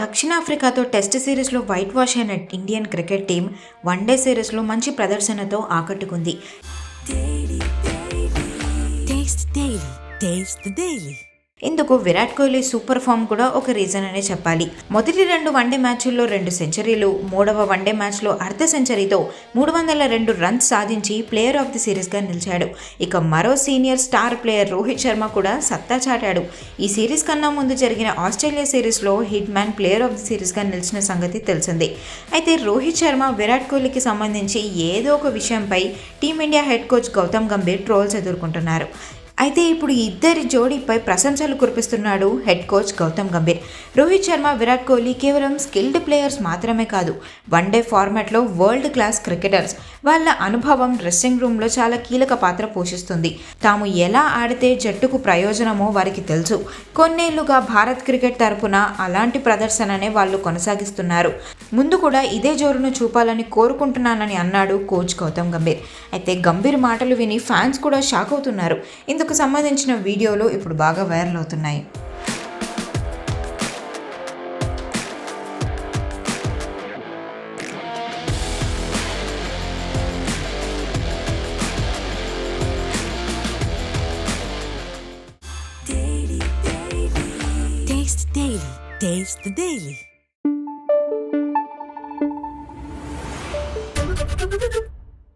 దక్షిణాఫ్రికాతో test సిరీస్లో white wash అయిన Indian cricket team one day సిరీస్లో మంచి ప్రదర్శనతో ఆకట్టుకుంది. ఇందుకు విరాట్ కోహ్లీ సూపర్ ఫామ్ కూడా ఒక రీజన్ అనే చెప్పాలి. మొదటి రెండు వన్డే మ్యాచ్ల్లో రెండు సెంచరీలు మూడవ వన్డే మ్యాచ్లో అర్ధ సెంచరీతో మూడు వందల రెండు రన్స్ సాధించి ప్లేయర్ ఆఫ్ ది సిరీస్గా నిలిచాడు. ఇక మరో senior star player Rohit Sharma కూడా సత్తా చాటాడు. ఈ సిరీస్ కన్నా ముందు జరిగిన ఆస్ట్రేలియా సిరీస్లో hit man player of the సిరీస్గా నిలిచిన సంగతి తెలిసిందే. అయితే రోహిత్ శర్మ విరాట్ కోహ్లీకి సంబంధించి ఏదో ఒక విషయంపై team India head coach Gautam Gambhir trolls ఎదుర్కొంటున్నారు. అయితే ఇప్పుడు ఇద్దరి జోడీపై ప్రశంసలు కురిపిస్తున్నాడు హెడ్ కోచ్ గౌతమ్ గంభీర్. రోహిత్ శర్మ విరాట్ కోహ్లీ కేవలం స్కిల్డ్ ప్లేయర్స్ మాత్రమే కాదు వన్డే ఫార్మాట్లో వరల్డ్ క్లాస్ క్రికెటర్స్. వాళ్ళ అనుభవం డ్రెస్సింగ్ రూమ్లో చాలా కీలక పాత్ర పోషిస్తుంది. తాము ఎలా ఆడితే జట్టుకు ప్రయోజనమో వారికి తెలుసు. కొన్నేళ్ళుగా భారత్ క్రికెట్ తరపున అలాంటి ప్రదర్శననే వాళ్ళు కొనసాగిస్తున్నారు. ముందు కూడా ఇదే జోరును చూపాలని కోరుకుంటున్నానని అన్నాడు కోచ్ గౌతమ్ గంభీర్. అయితే గంభీర్ మాటలు విని ఫ్యాన్స్ కూడా షాక్ అవుతున్నారు. ఇందుకు అందుకు సంబంధించిన వీడియోలు ఇప్పుడు బాగా వైరల్ అవుతున్నాయి.